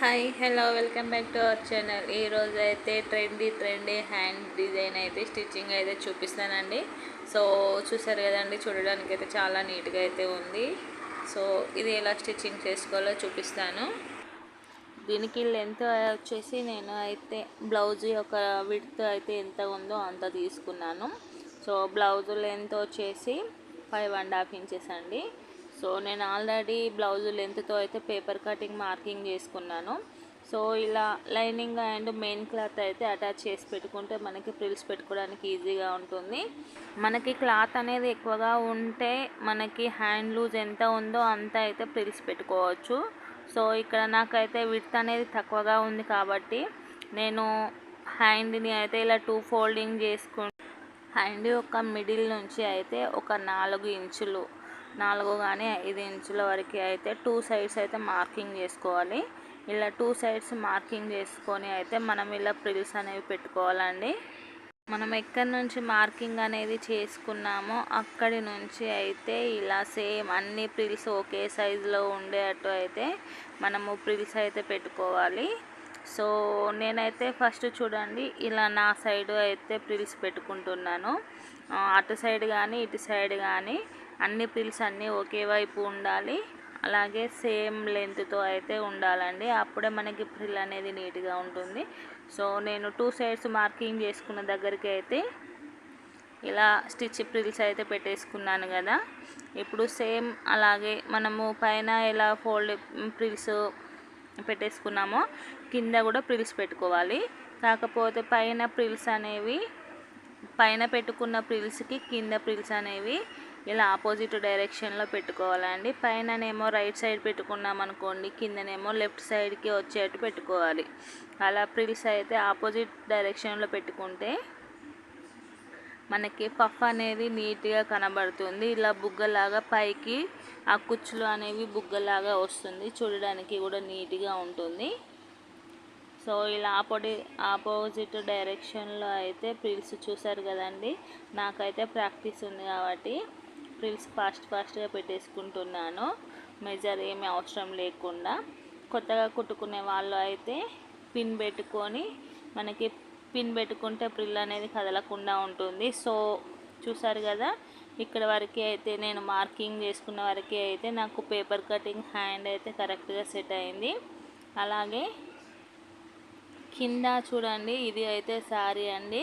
Hi hello welcome back to our channel. ఈరోజు అయితే trendy trendy hand design అయితే stitching అయితే చూపిస్తానండి. సో చూసారు కదండి చూడడానికి అయితే చాలా నీట్గా అయితే ఉంది. సో ఇది ఎలా స్టిచ్చింగ్ చేసుకోవాలో చూపిస్తాను. దీనికి లెంత్ వచ్చేసి నేను అయితే బ్లౌజ్ యొక్క విడ్త్ అయితే ఎంత ఉందో అంత తీసుకున్నాను. సో బ్లౌజ్ లెంత్ వచ్చేసి ఫైవ్ అండ్ హాఫ్ ఇంచెస్ అండి. సో నేను ఆల్రెడీ బ్లౌజ్ లెంత్తో అయితే పేపర్ కటింగ్ మార్కింగ్ చేసుకున్నాను. సో ఇలా లైనింగ్ అండ్ మెయిన్ క్లాత్ అయితే అటాచ్ చేసి పెట్టుకుంటే మనకి ప్రిల్స్ పెట్టుకోవడానికి ఈజీగా ఉంటుంది. మనకి క్లాత్ అనేది ఎక్కువగా ఉంటే మనకి హ్యాండ్ లూజ్ ఎంత ఉందో అంత అయితే ప్రిల్స్ పెట్టుకోవచ్చు. సో ఇక్కడ నాకైతే విడ్త్ అనేది తక్కువగా ఉంది కాబట్టి నేను హ్యాండ్ని అయితే ఇలా టూ ఫోల్డింగ్ చేసుకు హ్యాండ్ యొక్క మిడిల్ నుంచి అయితే ఒక నాలుగు ఇంచులు నాలుగు కానీ ఐదు ఇంచుల వరకు అయితే టూ సైడ్స్ అయితే మార్కింగ్ చేసుకోవాలి. ఇలా టూ సైడ్స్ మార్కింగ్ చేసుకొని అయితే మనం ఇలా ప్రిల్స్ అనేవి పెట్టుకోవాలండి. మనం ఎక్కడి నుంచి మార్కింగ్ అనేది చేసుకున్నామో అక్కడి నుంచి అయితే ఇలా సేమ్ అన్ని ప్రిల్స్ ఒకే సైజులో ఉండేటట్టు అయితే మనము ప్రిల్స్ అయితే పెట్టుకోవాలి. సో నేనైతే ఫస్ట్ చూడండి ఇలా నా సైడ్ అయితే ప్రిల్స్ పెట్టుకుంటున్నాను. అటు సైడ్ కానీ ఇటు సైడ్ కానీ అన్ని పిల్స్ అన్నీ ఒకే వైపు ఉండాలి. అలాగే సేమ్ లెంత్తో అయితే ఉండాలండి. అప్పుడే మనకి ప్రిల్ అనేది నీట్గా ఉంటుంది. సో నేను టూ సైడ్స్ మార్కింగ్ చేసుకున్న దగ్గరికి అయితే ఇలా స్టిచ్ ప్రిల్స్ అయితే పెట్టేసుకున్నాను కదా. ఇప్పుడు సేమ్ అలాగే మనము పైన ఎలా ఫోల్డ్ ప్రిల్స్ పెట్టేసుకున్నామో కింద కూడా ప్రిల్స్ పెట్టుకోవాలి. కాకపోతే పైన ప్రిల్స్ అనేవి పైన పెట్టుకున్న ప్రిల్స్కి కింద ప్రిల్స్ అనేవి ఇలా ఆపోజిట్ డైరెక్షన్లో పెట్టుకోవాలండి. పైననేమో రైట్ సైడ్ పెట్టుకున్నాం అనుకోండి కిందనేమో లెఫ్ట్ సైడ్కి వచ్చేట్టు పెట్టుకోవాలి. అలా ప్రిల్స్ అయితే ఆపోజిట్ డైరెక్షన్లో పెట్టుకుంటే మనకి పఫ్ అనేది నీట్గా కనబడుతుంది. ఇలా బుగ్గలాగా పైకి ఆ కుచ్చులు అనేవి బుగ్గలాగా వస్తుంది. చూడడానికి కూడా నీట్గా ఉంటుంది. సో ఇలా ఆపోటి ఆపోజిట్ డైరెక్షన్లో అయితే ప్రిల్స్ చూసారు కదండి. నాకైతే ప్రాక్టీస్ ఉంది కాబట్టి ప్రిల్స్ ఫాస్ట్ ఫాస్ట్గా పెట్టేసుకుంటున్నాను. మెజర్ ఏమి అవసరం లేకుండా. కొత్తగా కుట్టుకునే వాళ్ళు అయితే పిన్ పెట్టుకొని మనకి పిన్ పెట్టుకుంటే ప్రిల్ అనేది కదలకుండా ఉంటుంది. సో చూసారు కదా ఇక్కడ వరకు అయితే నేను మార్కింగ్ చేసుకున్న వరకు అయితే నాకు పేపర్ కటింగ్ హ్యాండ్ అయితే కరెక్ట్గా సెట్ అయింది. అలాగే కింద చూడండి ఇది అయితే శారీ అండి.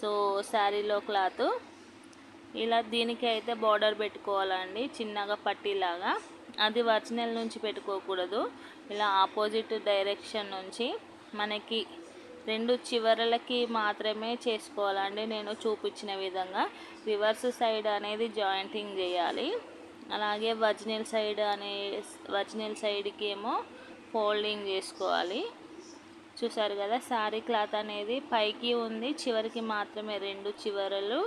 సో శారీలో క్లాత్. ఇలా దీనికి అయితే బార్డర్ పెట్టుకోవాలండి చిన్నగా పట్టీలాగా. అది వర్చినల్ నుంచి పెట్టుకోకూడదు. ఇలా ఆపోజిట్ డైరెక్షన్ నుంచి మనకి రెండు చివరలకి మాత్రమే చేసుకోవాలండి. నేను చూపించిన విధంగా రివర్స్ సైడ్ అనేది జాయింటింగ్ చేయాలి. అలాగే వర్జినల్ సైడ్ అనే వర్జినల్ సైడ్కి ఏమో ఫోల్డింగ్ చేసుకోవాలి. చూసారు కదా శారీ క్లాత్ అనేది పైకి ఉంది చివరికి మాత్రమే రెండు చివరలు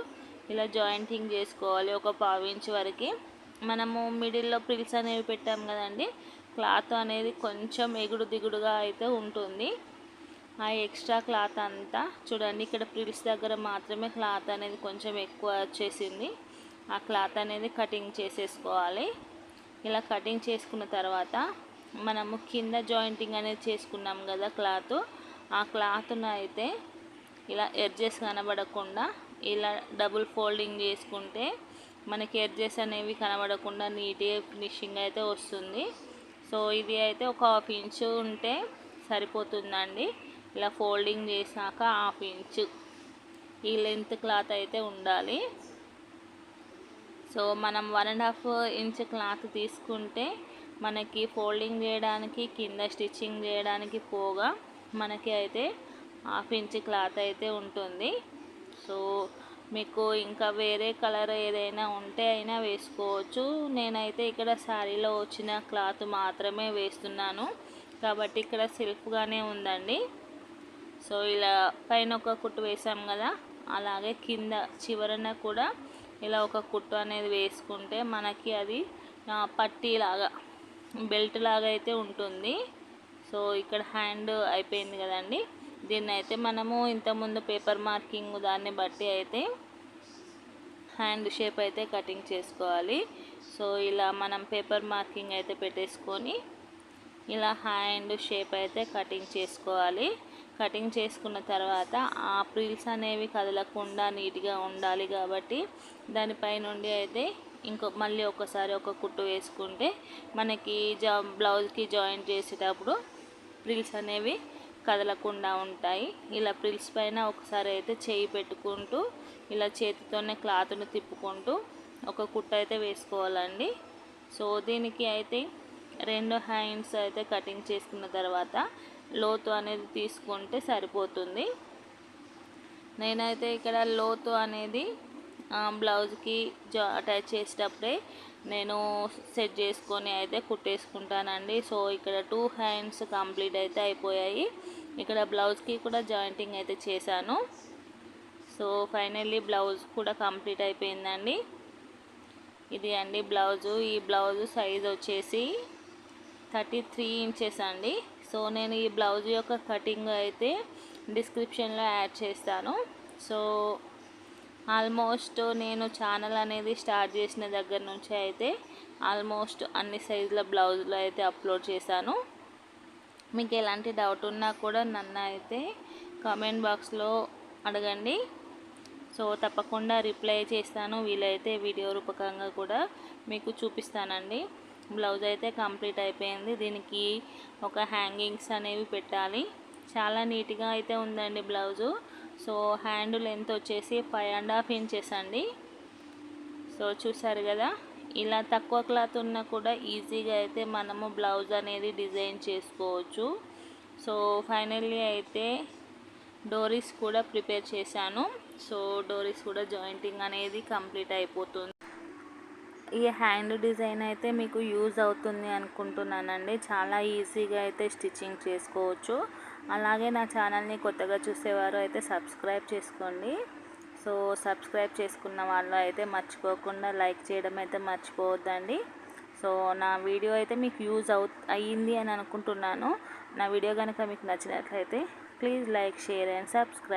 ఇలా జాయింటింగ్ చేసుకోవాలి ఒక పావు వరకు. మనము మిడిల్లో ప్రిల్స్ అనేవి పెట్టాం కదండి. క్లాత్ అనేది కొంచెం ఎగుడు దిగుడుగా అయితే ఉంటుంది. ఆ ఎక్స్ట్రా క్లాత్ అంతా చూడండి ఇక్కడ ప్రిల్స్ దగ్గర మాత్రమే క్లాత్ అనేది కొంచెం ఎక్కువ వచ్చేసింది. ఆ క్లాత్ అనేది కటింగ్ చేసేసుకోవాలి. ఇలా కటింగ్ చేసుకున్న తర్వాత మనము కింద జాయింటింగ్ అనేది చేసుకున్నాం కదా క్లాత్. ఆ క్లాత్ను అయితే ఇలా ఎడ్జెస్ కనబడకుండా ఇలా డబుల్ ఫోల్డింగ్ చేసుకుంటే మనకి ఎడ్జెస్ అనేవి కనబడకుండా నీట్గా ఫినిషింగ్ అయితే వస్తుంది. సో ఇది అయితే ఒక హాఫ్ ఇంచు ఉంటే సరిపోతుందండి. ఇలా ఫోల్డింగ్ చేసాక హాఫ్ ఇంచు ఈ లెంత్ క్లాత్ అయితే ఉండాలి. సో మనం one and half inch cloth తీసుకుంటే మనకి ఫోల్డింగ్ చేయడానికి కింద స్టిచ్చింగ్ చేయడానికి పోగా మనకి అయితే హాఫ్ ఇంచ్ క్లాత్ అయితే ఉంటుంది. సో మీకు ఇంకా వేరే కలర్ ఏదైనా ఉంటే అయినా వేసుకోవచ్చు. నేనైతే ఇక్కడ శారీలో వచ్చిన క్లాత్ మాత్రమే వేస్తున్నాను. కాబట్టి ఇక్కడ సిల్క్గానే ఉందండి. సో ఇలా పైన ఒక కుట్టు వేసాం కదా అలాగే కింద చివరన కూడా ఇలా ఒక కుట్టు అనేది వేసుకుంటే మనకి అది పట్టీలాగా బెల్ట్ లాగా అయితే ఉంటుంది. సో ఇక్కడ హ్యాండ్ అయిపోయింది కదండి. దీన్ని అయితే మనము ఇంతకుముందు పేపర్ మార్కింగ్ దాన్ని బట్టి అయితే హ్యాండ్ షేప్ అయితే కటింగ్ చేసుకోవాలి. సో ఇలా మనం పేపర్ మార్కింగ్ అయితే పెట్టేసుకొని ఇలా హ్యాండ్ షేప్ అయితే కటింగ్ చేసుకోవాలి. కటింగ్ చేసుకున్న తర్వాత ఆ ప్రిల్స్ అనేవి కదలకుండా నీట్గా ఉండాలి కాబట్టి దానిపై నుండి అయితే ఇంకో మళ్ళీ ఒకసారి ఒక కుట్టు వేసుకుంటే మనకి జా బ్లౌజ్కి జాయింట్ చేసేటప్పుడు ప్రిల్స్ అనేవి కదలకుండా ఉంటాయి. ఇలా ప్రిల్స్ పైన ఒకసారి అయితే చేయి పెట్టుకుంటూ ఇలా చేతితోనే క్లాత్ను తిప్పుకుంటూ ఒక కుట్ట అయితే వేసుకోవాలండి. సో దీనికి అయితే రెండు హ్యాండ్స్ అయితే కటింగ్ చేసుకున్న తర్వాత లోతు అనేది తీసుకుంటే సరిపోతుంది. నేనైతే ఇక్కడ లోతు అనేది బ్లౌజ్కి జా అటాచ్ చేసేటప్పుడే నేను సెట్ చేసుకొని అయితే కుట్టేసుకుంటానండి. సో ఇక్కడ టూ హ్యాండ్స్ కంప్లీట్ అయితే అయిపోయాయి. ఇక్కడ బ్లౌజ్కి కూడా జాయింటింగ్ అయితే చేశాను. సో ఫైనల్లీ బ్లౌజ్ కూడా కంప్లీట్ అయిపోయిందండి. ఇది అండి బ్లౌజు ఈ బ్లౌజ్ సైజ్ వచ్చేసి థర్టీ త్రీ ఇంచెస్ అండి. సో నేను ఈ బ్లౌజ్ యొక్క కటింగ్ అయితే డిస్క్రిప్షన్లో యాడ్ చేస్తాను. సో ఆల్మోస్ట్ నేను ఛానల్ అనేది స్టార్ట్ చేసిన దగ్గర నుంచి అయితే ఆల్మోస్ట్ అన్ని సైజుల బ్లౌజులు అయితే అప్లోడ్ చేశాను. మీకు ఎలాంటి డౌట్ ఉన్నా కూడా నన్ను అయితే కామెంట్ బాక్స్లో అడగండి. సో తప్పకుండా రిప్లై చేస్తాను. వీలైతే వీడియో రూపకంగా కూడా మీకు చూపిస్తానండి. బ్లౌజ్ అయితే కంప్లీట్ అయిపోయింది. దీనికి ఒక హ్యాంగింగ్స్ అనేవి పెట్టాలి. చాలా నీట్గా అయితే ఉందండి బ్లౌజు. సో హ్యాండ్ లెంత్ వచ్చేసి ఫైవ్ అండ్ హాఫ్ ఇంచెస్ అండి. సో చూసారు కదా ఇలా తక్కువ క్లాత్ ఉన్నా కూడా ఈజీగా అయితే మనము బ్లౌజ్ అనేది డిజైన్ చేసుకోవచ్చు. సో ఫైనల్లీ అయితే డోరీస్ కూడా ప్రిపేర్ చేశాను. సో డోరీస్ కూడా జాయింటింగ్ అనేది కంప్లీట్ అయిపోతుంది. ఈ హ్యాండ్ డిజైన్ అయితే మీకు యూజ్ అవుతుంది అనుకుంటున్నానండి. చాలా ఈజీగా అయితే స్టిచ్చింగ్ చేసుకోవచ్చు. అలాగే నా ఛానల్ని కొత్తగా చూసేవారు అయితే సబ్స్క్రైబ్ చేసుకోండి. సో సబ్స్క్రైబ్ చేసుకున్న వాళ్ళు అయితే మర్చిపోకుండా లైక్ చేయడం అయితే మర్చిపోవద్దండి. సో నా వీడియో అయితే మీకు యూజ్ అవు అయ్యింది అని అనుకుంటున్నాను. నా వీడియో కనుక మీకు నచ్చినట్లయితే please like share and subscribe.